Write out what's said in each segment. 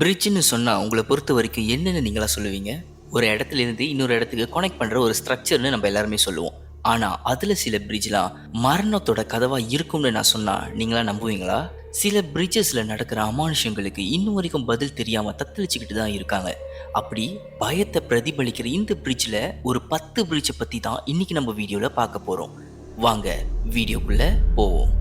பிரிட்ஜ்னு சொன்னால் உங்களை பொறுத்த வரைக்கும் என்னென்னு நீங்களா சொல்லுவீங்க? ஒரு இடத்துல இருந்து இன்னொரு இடத்துக்கு கனெக்ட் பண்ணுற ஒரு ஸ்ட்ரக்சர்னு நம்ம எல்லாருமே சொல்லுவோம். ஆனால் அதில் சில பிரிட்ஜ்லாம் மரணத்தோட கதவாக இருக்கும்னு நான் சொன்னால் நீங்களா நம்புவீங்களா? சில பிரிட்ஜஸில் நடக்கிற அமானுஷங்களுக்கு இன்னும் வரைக்கும் பதில் தெரியாமல் தத்தளிச்சுக்கிட்டு தான் இருக்காங்க. அப்படி பயத்தை பிரதிபலிக்கிற இந்த பிரிட்ஜில் ஒரு பத்து பிரிட்ஜை பற்றி தான் இன்றைக்கி நம்ம வீடியோவில் பார்க்க போகிறோம் வாங்க வீடியோக்குள்ளே போவோம்.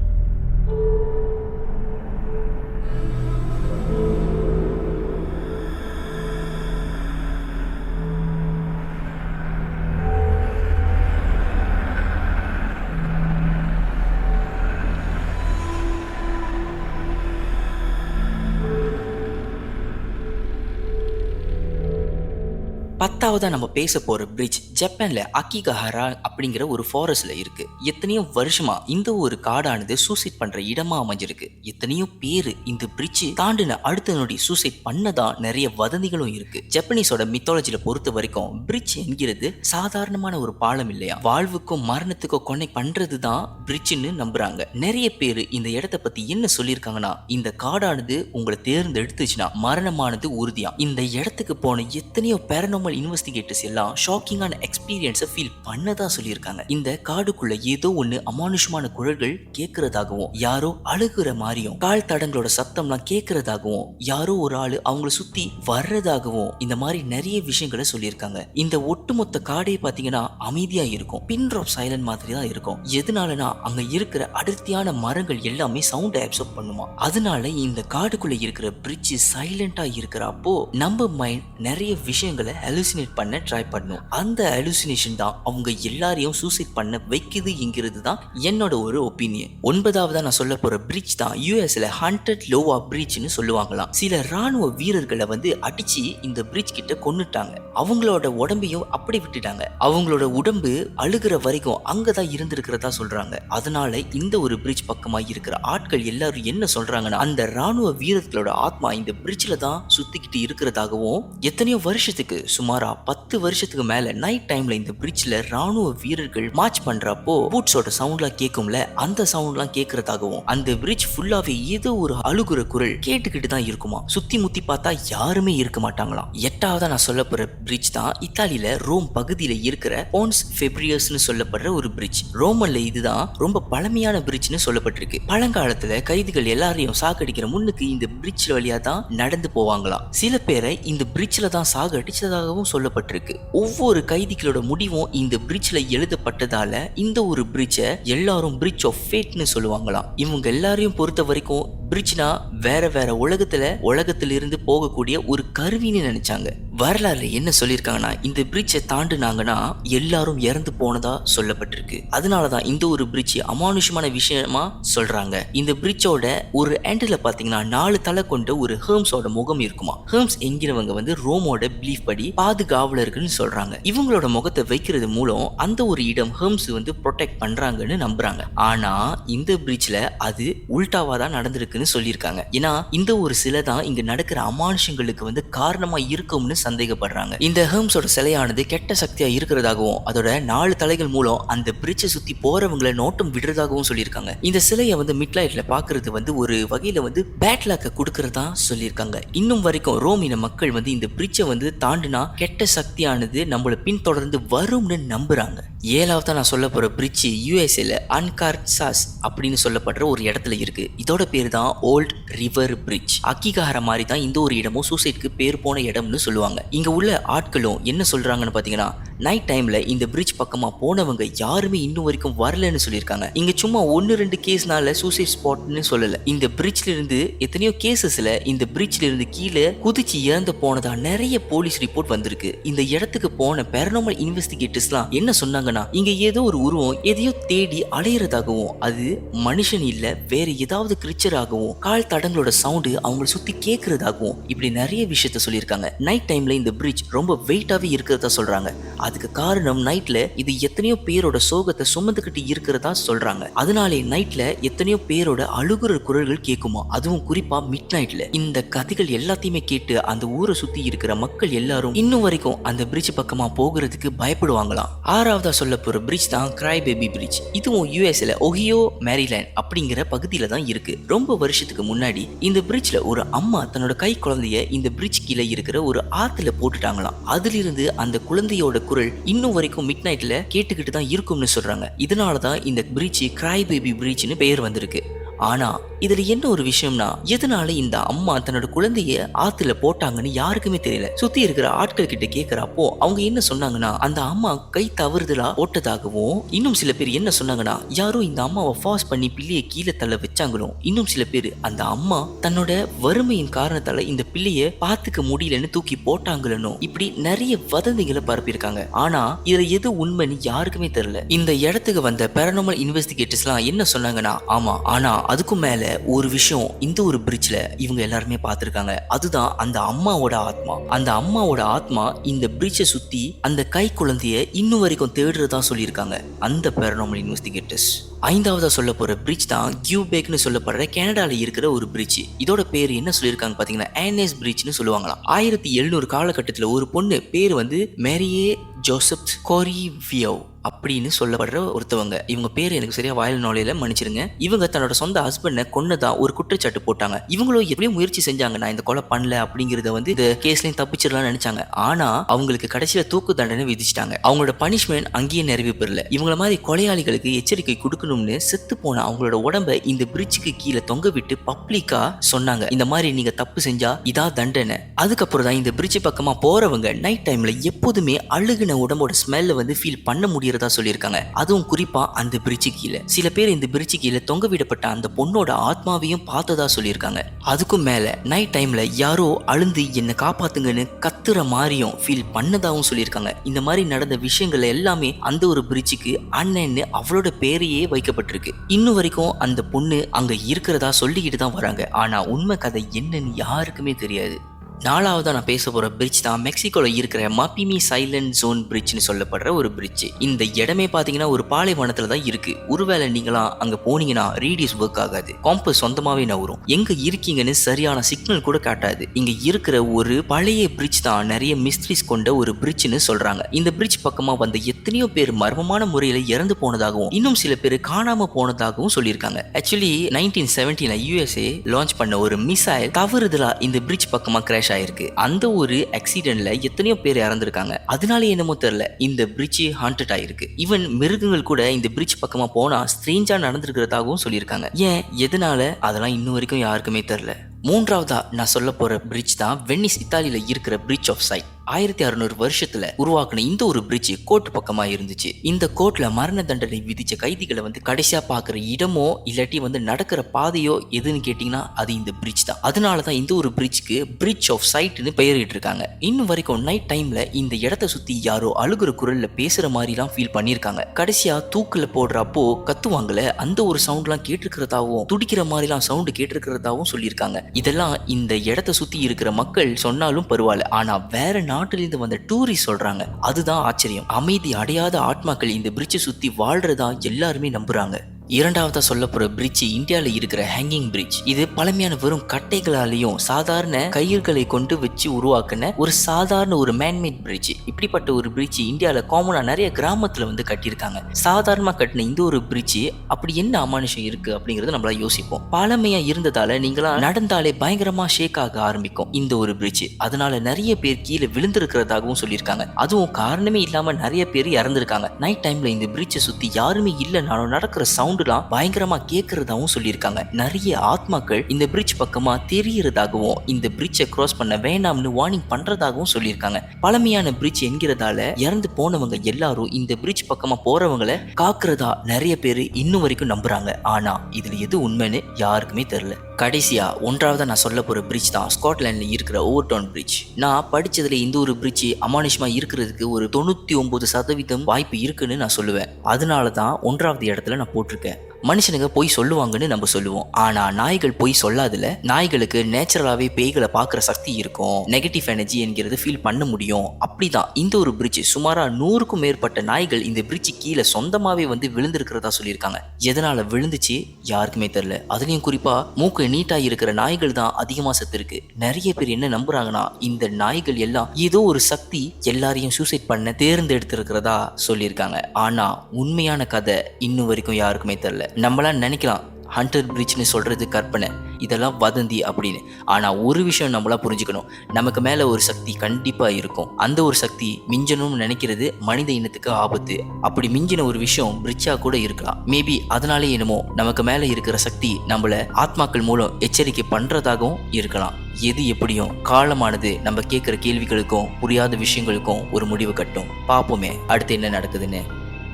பத்தாவதாக நம்ம பேச போகிற பிரிட்ஜ் ஜப்பானில் அக்கிகஹரா அப்படிங்கிற ஒரு ஃபாரஸ்டில் இருக்குது எத்தனையோ வருஷமாக இந்த ஒரு காடானது சூசைட் பண்ணுற இடமாக அமைஞ்சிருக்கு. எத்தனையோ பேர் இந்த பிரிட்ஜ் தாண்டின அடுத்த நொடி சூசைட் பண்ணதான் நிறைய வதந்திகளும் இருக்குது ஜப்பனீஸோட மித்தாலஜியில் பொறுத்த வரைக்கும் பிரிட்ஜ் என்கிறது சாதாரணமான ஒரு பாலம் இல்லையா? வாழ்வுக்கும் மரணத்துக்கும் கொனெக்ட் பண்ணுறது தான் பிரிட்ஜ்னு நம்புகிறாங்க நிறைய பேர் இந்த இடத்த பற்றி என்ன சொல்லியிருக்காங்கன்னா இந்த காடானது உங்களை தேர்ந்தெடுத்துச்சுன்னா மரணமானது உறுதியா? இந்த இடத்துக்கு போன எத்தனையோ பேரனாமல் இன்வெஸ்டிகேட்டர்ஸ் எல்லாம் ஷாக்கிங்கான எக்ஸ்பீரியன்ஸை ஃபீல் பண்ணதா சொல்லியிருக்காங்க. இந்த காடுக்குள்ள ஏதோ ஒன்று அமானுஷமான குரல்கள் கேட்கறதாகவும் யாரோ அழுகுற மாதிரியும் கால் தடங்களோட சத்தம்லாம் கேட்கறதாகவும் யாரோ ஒரு ஆளு அவங்கள சுத்தி வர்றதாகவும் இந்த மாதிரி நிறைய விஷயங்களை சொல்லியிருக்காங்க. இந்த ஒட்டுமொத்த காடே பாத்தீங்கன்னா அமைதியா இருக்கும். பின் ட்ராப் சைலண்ட் மாதிரி தான் இருக்கும். எதனாலனா அங்க இருக்கிற அடர்த்தியான மரங்கள் எல்லாமே சவுண்ட் அப்சர்வ் பண்ணுமா. அதனால இந்த காடுக்குள்ள இருக்கிற பிரிட்ஜ் சைலண்டா இருக்கிறப்போ நம்ம மைண்ட் நிறைய விஷயங்களை அலுசினேட் பண்ண ட்ரை பண்ணும். அந்த அலுசினேஷன் தான் அவங்க எல்லாரையும் சூசைட் பண்ண வைக்குது என்கிறது தான் என்னோட ஒரு ஒப்பீனியன் ஒன்பதாவதா நான் சொல்ல போற பிரிட்ஜ் தான் யூஎஸ்ல ஹண்ட்ரட் லோவா பிரிட்ஜ்னு சொல்லுவாங்களாம். சில ராணுவ வீரர்களை வந்து அடிச்சு இந்த பிரிட்ஜ் கிட்ட கொன்னுட்டாங்க. அவங்களோட உடம்பையும் அப்படி விட்டுட்டாங்க. அவங்களோட உடம்பு அழுகிற வரைக்கும் அங்கதான் இருந்திருக்கிறதா சொல்றாங்க. அதனால இந்த ஒரு பிரிட்ஜ் பக்கமா இருக்கிற ஆட்கள் எல்லாரும் என்ன சொல்றாங்கன்னா அந்த ராணுவ வீரர்களோட ஆத்மா இந்த பிரிட்ஜ்ல தான் சுத்திக்கிட்டு இருக்கிறதாகவும் எத்தனையோ வருஷத்துக்கு சுமார் பத்து வருஷத்துக்கு மேல நைட் டைம்ல இந்த பிரிட்ஜ்ல ராணுவ வீரர்கள் மார்ச் பண்றப்போ பூட்ஸோட சவுண்ட்லாம் கேட்கும்ல அந்த சவுண்ட்லாம் கேட்கறதாகவும் அந்த பிரிட்ஜ் ஃபுல்லாவே ஏதோ ஒரு அழுகுற குரல் கேட்டுக்கிட்டு தான் இருக்குமா? சுத்தி முத்தி பார்த்தா யாருமே இருக்க மாட்டாங்களாம். எட்டாவதா நான் சொல்ல போற பிரிட்ஜ் தான் இத்தாலியில ரோம் பகுதியில இருக்கிற போன்ஸ் ஃபெப்ரியர்ஸ்னு சொல்லப்படுற ஒரு பிரிட்ஜ் ரோமன்ல இதுதான் ரொம்ப பழமையான பிரிட்ஜ்னு சொல்லப்பட்டிருக்கு. பழங்காலத்துல கைதிகள் எல்லாரையும் சாகடிக்கிற முன்னுக்கு இந்த பிரிட்ஜ் வழியா தான் நடந்து போவாங்களாம். சில பேரை இந்த பிரிட்ஜ்ல தான் சாகடிச்சதாகவும் சொல்லப்பட்டிருக்கு. ஒவ்வொரு கைதிகளோட முடிவும் இந்த பிரிட்ஜ்ல எழுதப்பட்டதால இந்த ஒரு பிரிட்ஜை எல்லாரும் பிரிட்ஜ் ஆஃப் ஃபேட்னு சொல்லுவாங்களாம். இவங்க எல்லாரையும் பொறுத்த வரைக்கும் பிரிட்ஜ்னா வேற வேற உலகத்துல உலகத்திலிருந்து போகக்கூடிய ஒரு கருவின்னு நினைச்சாங்க. வரலாறுல என்ன சொல்லியிருக்காங்கன்னா இந்த பிரிட்ஜை தாண்டுனாங்கன்னா எல்லாரும் இறந்து போனதா சொல்லப்பட்டிருக்கு. அதனாலதான் இந்த ஒரு பிரிட்ஜ் அமானுஷமான விஷயமா சொல்றாங்க. இந்த பிரிட்ஜோட ஒரு எண்டில் பாத்தீங்கன்னா நாலு தலை கொண்ட ஒரு ஹேர்ம்ஸோட முகம் இருக்குமா? ஹேர்ம்ஸ் என்கிறவங்க வந்து ரோமோட பிலீஃப் படி பாதுகாவலர்கள்னு சொல்றாங்க. இவங்களோட முகத்தை வைக்கிறது மூலம் அந்த ஒரு இடம் ஹேர்ம்ஸ் வந்து ப்ரொடெக்ட் பண்றாங்கன்னு நம்புறாங்க. ஆனா இந்த பிரிட்ஜ்ல அது உல்டாவா தான் நடந்திருக்குன்னு சொல்லியிருக்காங்க. ஏன்னா இந்த ஒரு சிலை தான் இங்க நடக்கிற அமானுஷங்களுக்கு வந்து காரணமா இருக்கும்னு சந்தேகப்படுறாங்க. இந்த ஹேர்ம்ஸோட சிலையானது கெட்ட சக்தியா இருக்கிறதாகவும் அதோட நாலு தலைகள் மூலம் அந்த பிரிட்ஜை சுத்தி போறவங்களை நோட்டம் விடுறதாகவும் சொல்லியிருக்காங்க. இந்த சிலையை வந்து மிட்லைட்ல பாக்குறது வந்து ஒரு வகையில வந்து பேட்லாக்க கொடுக்கறதா சொல்லியிருக்காங்க. இன்னும் வரைக்கும் ரோமின மக்கள் வந்து இந்த பிரிட்ஜை வந்து தாண்டினா கெட்ட சக்தியானது நம்மளை பின்தொடர்ந்து வரும்னு நம்புறாங்க. ஏழாவதா நான் சொல்ல போற பிரிட்ஜ் யூஎஸ்ஏல அன்கார்சாஸ் அப்படின்னு சொல்லப்படுற ஒரு இடத்துல இருக்கு. இதோட பேர் தான் ஓல்ட் ரிவர் பிரிட்ஜ் அக்கிகார மாதிரி தான் இந்த ஒரு இடமும் சூசைட்க்கு பேர் போன இடம்னு சொல்லுவாங்க. இங்க உள்ள ஆட்களும் என்ன சொல்றாங்கன்னு பார்த்தீங்கன்னா நைட் டைமில் இந்த பிரிட்ஜ் பக்கமாக போனவங்க யாருமே இன்னும் வரைக்கும் வரலன்னு சொல்லியிருக்காங்க. இங்கே சும்மா ஒன்று ரெண்டு கேஸ்னால சூசைட் ஸ்பாட்னு சொல்லலை. இந்த பிரிட்ஜ்ல இருந்து எத்தனையோ கேசஸில் இந்த பிரிட்ஜ்ல இருந்து கீழே குதிச்சு இறந்து போனதா நிறைய போலீஸ் ரிப்போர்ட் வந்திருக்கு. இந்த இடத்துக்கு போன பேரனாமல் இன்வெஸ்டிகேட்டர்ஸ்லாம் என்ன சொன்னாங்கன்னா இங்க ஏதோ ஒரு உருவம் எதையோ தேடி அலையிறதாகவும் அது மனுஷன் இல்ல வேற ஏதாவது கிரிச்சராகவும் கால் தடங்களோட சவுண்டு அவங்கள சுத்தி கேட்கறதாகவும் இப்படி நிறைய விஷயத்த சொல்லியிருக்காங்க. நைட் டைம்ல இந்த பிரிட்ஜ் ரொம்ப வெயிட்டாவே இருக்கிறதா சொல்றாங்க. அதுக்கு காரணம் நைட்ல இது எத்தனையோ பேரோட சோகத்தை சுமந்துக்கிட்டு இருக்கிறதா சொல்றாங்க. அதனாலே நைட்ல எத்தனையோ பேரோட அழுகுற குரல்கள் கேட்குமா அதுவும் குறிப்பா மிட் நைட்ல இந்த கதைகள் எல்லாத்தையுமே கேட்டு அந்த ஊரை சுத்தி இருக்கிற மக்கள் எல்லாரும் இன்னும் வரைக்கும் அந்த பிரிட்ஜ் பக்கமா போகிறதுக்கு பயப்படுவாங்களாம். ஆறாவதா சொல்ல போற பிரிட்ஜ் தான் கிரை பேபி பிரிட்ஜ் இதுவும் யூஎஸ்ல ஒஹியோ மேரிலேண்ட் அப்படிங்கிற பகுதியில தான் இருக்கு. ரொம்ப வருஷத்துக்கு முன்னாடி இந்த பிரிட்ஜ்ல ஒரு அம்மா தன்னோட கை குழந்தைய இந்த பிரிட்ஜ் கீழே இருக்கிற ஒரு ஆத்துல போட்டுட்டாங்களாம். அதிலிருந்து அந்த குழந்தையோட குரல் இன்னும் வரைக்கும் மிட் நைட்ல கேட்டுக்கிட்டு தான் இருக்கும்னு சொல்றாங்க. இதனால தான் இந்த பிரிட்ஜ் கிராய் பேபி பிரிட்ஜ்னு பெயர் வந்திருக்கு. ஆனா இதுல என்ன ஒரு விஷயம்னா எதனால இந்த அம்மா தன்னோட குழந்தைய ஆத்துல போட்டாங்கன்னு யாருக்குமே தெரியல. சுத்தி இருக்கிற ஆட்கள் கிட்ட கேக்குறப்போ அவங்க என்ன சொன்னாங்கன்னா அந்த அம்மா கை தவறுதலா போட்டதாகவும் இன்னும் சில பேர் என்ன சொன்னாங்கன்னா யாரோ இந்த அம்மாவை ஃபாஸ் பண்ணி பிள்ளைய கீழே தள்ள வச்சாங்களோ இன்னும் சில பேர் அந்த அம்மா தன்னோட வறுமையின் காரணத்தால இந்த பிள்ளைய பாத்துக்க முடியலன்னு தூக்கி போட்டாங்களோ இப்படி நிறைய வதந்திகளை பரப்பியிருக்காங்க. ஆனா இதுல எது உண்மைன்னு யாருக்குமே தெரியல. இந்த இடத்துக்கு வந்த பேரனாமல் இன்வெஸ்டிகேட்டர்ஸ்லாம் என்ன சொன்னாங்கன்னா ஆமா ஆனா அதுக்கும் மேலே ஒரு விஷயம் இந்த ஒரு பிரிட்ஜில் இவங்க எல்லாருமே பார்த்துருக்காங்க. அதுதான் அந்த அம்மாவோட ஆத்மா. அந்த அம்மாவோட ஆத்மா இந்த பிரிட்ஜை சுற்றி அந்த கை குழந்தைய இன்னும் வரைக்கும் தேடுறதா சொல்லியிருக்காங்க. அந்த பேரனாமல் இன்வெஸ்டிகேட்டர்ஸ் ஐந்தாவதா சொல்ல போகிற பிரிட்ஜ் தான் கியூபேக்னு சொல்லப்படுற கனடாவில் இருக்கிற ஒரு பிரிட்ஜ் இதோட பேர் என்ன சொல்லியிருக்காங்க பார்த்தீங்கன்னா ஆனேஸ் பிரிட்ஜ்னு சொல்லுவாங்களாம். ஆயிரத்தி எழுநூறு காலகட்டத்தில் ஒரு பொண்ணு பேர் வந்து மேரியே ஜோசப் கோரிவியோ அப்படின்னு சொல்லப்படுற ஒருத்தவங்க. இவங்க பேர் எனக்கு சரியா வாயில் நோலையில மன்னிச்சிருங்க. இவங்க தன்னோட சொந்த ஹஸ்பண்டை கொன்னதா ஒரு குற்றச்சாட்டு போட்டாங்க. இவங்களும் எப்படியோ முயற்சி செஞ்சாங்க நான் இந்த கொலை பண்ணல அப்படிங்கறத வந்து இந்த கேஸ்லயும் தப்பிச்சிடலாம்னு நினைச்சாங்க. ஆனா அவங்களுக்கு கடைசியில தூக்கு தண்டனை விதிச்சிட்டாங்க. அவங்களோட பனிஷ்மெண்ட் அங்கேயே நிறைவு பெறல. இவங்கள மாதிரி கொலையாளிகளுக்கு எச்சரிக்கை கொடுக்கணும்னு செத்து போன அவங்களோட உடம்ப இந்த பிரிட்ஜுக்கு கீழே தொங்க விட்டு பப்ளிக்கா சொன்னாங்க. இந்த மாதிரி நீங்க தப்பு செஞ்சா இதா தண்டனை. அதுக்கப்புறம் தான் இந்த பிரிட்ஜ் பக்கமா போறவங்க நைட் டைம்ல எப்போதுமே அழுகுன உடம்போட ஸ்மெல்ல வந்து ஃபீல் பண்ண முடியறதா சொல்லியிருக்காங்க. அதுவும் குறிப்பா அந்த பிரிட்ஜு கீழே. சில பேர் இந்த பிரிட்ஜு கீழே தொங்க விடப்பட்ட அந்த பொண்ணோட ஆத்மாவையும் பார்த்ததா சொல்லியிருக்காங்க. அதுக்கும் மேல நைட் டைம்ல யாரோ அழுந்து என்னை காப்பாத்துங்கன்னு கத்துற மாதிரியும் ஃபீல் பண்ணதாகவும் சொல்லியிருக்காங்க. இந்த மாதிரி நடந்த விஷயங்கள் எல்லாமே அந்த ஒரு பிரிட்ஜுக்கு அண்ணன்னு அவளோட பேரையே வைக்கப்பட்டிருக்கு. இன்னும் வரைக்கும் அந்த பொண்ணு அங்க இருக்கிறதா சொல்லிக்கிட்டு தான் வராங்க. ஆனா உண்மை கதை என்னன்னு யாருக்குமே தெரியாது. நாலாவதாக நான் பேச போகிற பிரிட்ஜ் தான் மெக்சிகோவில் இருக்கிற மப்பிமி சைலண்ட் ஜோன் பிரிட்ஜ்னு சொல்லப்படுற ஒரு பிரிட்ஜ் இந்த இடமே பார்த்தீங்கன்னா ஒரு பாலைவனத்தில் தான் இருக்குது ஒருவேளை நீங்களாம் அங்கே போனீங்கன்னா ரேடியஸ் ஒர்க் ஆகாது. காம்பஸ் சொந்தமாகவே நவரும் எங்கே இருக்கீங்கன்னு சரியான சிக்னல் கூட காட்டாது. இங்கே இருக்கிற ஒரு பழைய பிரிட்ஜ் தான் நிறைய மிஸ்ட்ரிஸ் கொண்ட ஒரு பிரிட்ஜ்னு சொல்கிறாங்க இந்த பிரிட்ஜ் பக்கமாக வந்த எத்தனையோ பேர் மர்மமான முறையில் இறந்து போனதாகவும் இன்னும் சில பேர் காணாமல் போனதாகவும் சொல்லியிருக்காங்க. Actually nineteen seventeen USA launch பண்ண ஒரு மிசைல் தவறுதலாக இந்த பிரிட்ஜ் பக்கமாக கிராஷ் ஆயிருக்கு. அந்த ஒரு ஆக்சிடென்ட்ல எத்தனையோ பேர் இறந்துருக்காங்க. அதனால என்னமோ தெரியல இந்த பிரிட்ஜ் ஹாண்டட் ஆயிருக்கு. ஈவன் மிருகங்கள் கூட இந்த பிரிட்ஜ் பக்கமா போனா ஸ்ட்ரேஞ்சா நடந்திருக்கிறதாகவும் சொல்லியிருக்காங்க. ஏன்? எதனால? அதெல்லாம் இன்ன வரைக்கும் யாருக்குமே தெரியல. மூன்றாவதா நான் சொல்ல போற பிரிட்ஜ் தான் வெனிஸ் இத்தாலியில இருக்கிற பிரிட்ஜ் ஆஃப் சைட் ஆயிரத்தி அறுநூறு வருஷத்துல உருவாக்குன இந்த ஒரு பிரிட்ஜ் கோர்ட் பக்கமா இருந்துச்சு. இந்த கோர்ட்ல மரண தண்டனை விதிச்ச கைதிகளை வந்து கடைசியா பாக்குற இடமோ இல்லாட்டி வந்து நடக்கிற பாதையோ எதுன்னு கேட்டீங்கன்னா அது இந்த பிரிட்ஜ் தான். அதனாலதான் இந்த ஒரு பிரிட்ஜ்க்கு பிரிட்ஜ் ஆஃப் சைட்னு பெயரிட்டு இருக்காங்க இன்னும் வரைக்கும் நைட் டைம்ல இந்த இடத்த சுத்தி யாரோ அழுகுற குரல்ல பேசுற மாதிரிலாம் ஃபீல் பண்ணியிருக்காங்க கடைசியா தூக்குல போடுறப்போ கத்துவாங்கல்ல அந்த ஒரு சவுண்ட்லாம் கேட்டிருக்கிறதாவும் துடிக்கிற மாதிரிலாம் சவுண்டு கேட்டிருக்கிறதாவும் சொல்லியிருக்காங்க. இதெல்லாம் இந்த இடத்த சுத்தி இருக்கிற மக்கள் சொன்னாலும் பரவாயில்ல. ஆனா வேற நாட்டிலிருந்து வந்த டூரிஸ்ட் சொல்கிறாங்க அதுதான் ஆச்சரியம். அமைதி அடையாத ஆத்மாக்கள் இந்த பிரிட்ஜை சுற்றி வாழ்கிறதா எல்லாருமே நம்புகிறாங்க இரண்டாவதாக சொல்ல பிரிட்ஜ் இந்தியாவில் இருக்கிற ஹேங்கிங் பிரிட்ஜ் இது பழமையான வெறும் கட்டைகளாலையும் சாதாரண கயிர்களை கொண்டு வச்சு உருவாக்கின ஒரு சாதாரண ஒரு மேன்மேட் பிரிட்ஜ் இப்படிப்பட்ட ஒரு பிரிட்ஜ் இந்தியாவில் காமனா நிறைய கிராமத்தில் வந்து கட்டியிருக்காங்க. சாதாரணமாக கட்டின இந்த ஒரு பிரிட்ஜ் அப்படி என்ன அமானுஷம் இருக்கு அப்படிங்கறத நம்மளா யோசிப்போம். பழமையா இருந்ததால நீங்களா நடந்தாலே பயங்கரமாக ஷேக் ஆக ஆரம்பிக்கும் இந்த ஒரு பிரிட்ஜ் அதனால நிறைய பேர் கீழே விழுந்திருக்கிறதாகவும் சொல்லியிருக்காங்க. அதுவும் காரணமே இல்லாமல் நிறைய பேர் இறந்திருக்காங்க. நைட் டைம்ல இந்த பிரிட்ஜை சுற்றி யாருமே இல்லைனாலும் நடக்கிற சவுண்டுலாம் பயங்கரமா கேட்கறதாவும் சொல்லியிருக்காங்க. நிறைய ஆத்மாக்கள் இந்த பிரிட்ஜ் பக்கமா தெரியறதாகவும் இந்த பிரிட்ஜை கிராஸ் பண்ண வேணாம்னு வார்னிங் பண்றதாகவும் சொல்லியிருக்காங்க. பழமையான பிரிட்ஜ் என்கிறதால இறந்து போனவங்க எல்லாரும் இந்த பிரிட்ஜ் பக்கமா போறவங்களை காக்குறதா நிறைய பேர் இன்னும் வரைக்கும் நம்புறாங்க. ஆனா இதுல எது உண்மைன்னு யாருக்குமே தெரியல. கடைசியாக ஒன்றாவது நான் சொல்ல போகிற பிரிட்ஜ் தான் ஸ்காட்லாண்டில் இருக்கிற ஓவர் டவுன் பிரிட்ஜ் நான் படித்ததில் இந்த ஒரு பிரிட்ஜ் அமானுஷமாக இருக்கிறதுக்கு ஒரு தொண்ணூற்றி ஒம்பது சதவீதம் வாய்ப்பு இருக்குன்னு நான் சொல்லுவேன். அதனால தான் ஒன்றாவது இடத்துல நான் போட்டிருக்கேன். மனுஷனுங்க பொய் சொல்லுவாங்கன்னு நம்ம சொல்லுவோம். ஆனா நாய்கள் பொய் சொல்லாதுல. நாய்களுக்கு நேச்சுரலாவே பேய்களை பார்க்குற சக்தி இருக்கும். நெகட்டிவ் எனர்ஜி என்கிறது ஃபீல் பண்ண முடியும். அப்படிதான். இந்த ஒரு பிரிட்ஜ் சுமாரா நூறுக்கும் மேற்பட்ட நாய்கள் இந்த பிரிட்ஜ் கீழே சொந்தமாவே வந்து விழுந்திருக்கிறதா சொல்லியிருக்காங்க. எதனால விழுந்துச்சு? யாருக்குமே தெரியல. அதுலயும் குறிப்பா மூக்கு நீட்டா இருக்கிற நாய்கள் தான் அதிகமா செத்து இருக்கு. நிறைய பேர் என்ன நம்புறாங்கன்னா இந்த நாய்கள் எல்லாம் ஏதோ ஒரு சக்தி எல்லாரையும் சூசைட் பண்ண தேர்ந்தெடுத்திருக்கிறதா சொல்லியிருக்காங்க. ஆனா உண்மையான கதை இன்னும் வரைக்கும் யாருக்குமே தெரியல. நம்மளாம் நினைக்கலாம் ஹண்டர் பிரிட்ஜ்னு சொல்கிறது கற்பனை. இதெல்லாம் வதந்தி அப்படின்னு. ஆனால் ஒரு விஷயம் நம்மளா புரிஞ்சுக்கணும். நமக்கு மேலே ஒரு சக்தி கண்டிப்பாக இருக்கும். அந்த ஒரு சக்தி மிஞ்சணும்னு நினைக்கிறது மனித இனத்துக்கு ஆபத்து. அப்படி மிஞ்சின ஒரு விஷயம் பிரிட்ஜாக கூட இருக்கலாம். மேபி அதனாலே என்னமோ நமக்கு மேலே இருக்கிற சக்தி நம்மளை ஆத்மாக்கள் மூலம் எச்சரிக்கை பண்ணுறதாகவும் இருக்கலாம். எது எப்படியும் காலமானது நம்ம கேட்குற கேள்விகளுக்கும் புரியாத விஷயங்களுக்கும் ஒரு முடிவு கட்டும். பார்ப்போமே அடுத்து என்ன நடக்குதுன்னு.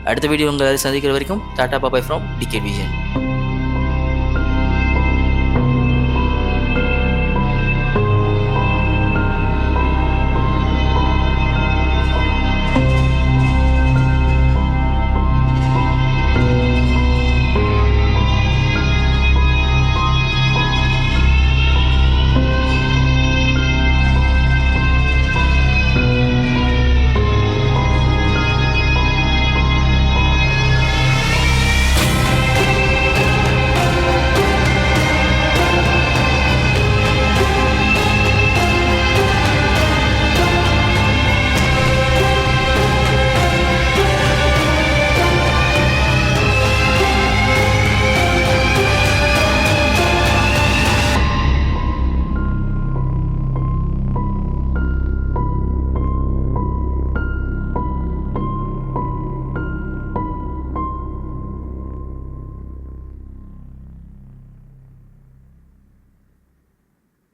அடுத்த வீடியோ உங்களை சந்திக்கிற வரைக்கும் tata bye bye from DK Vijayan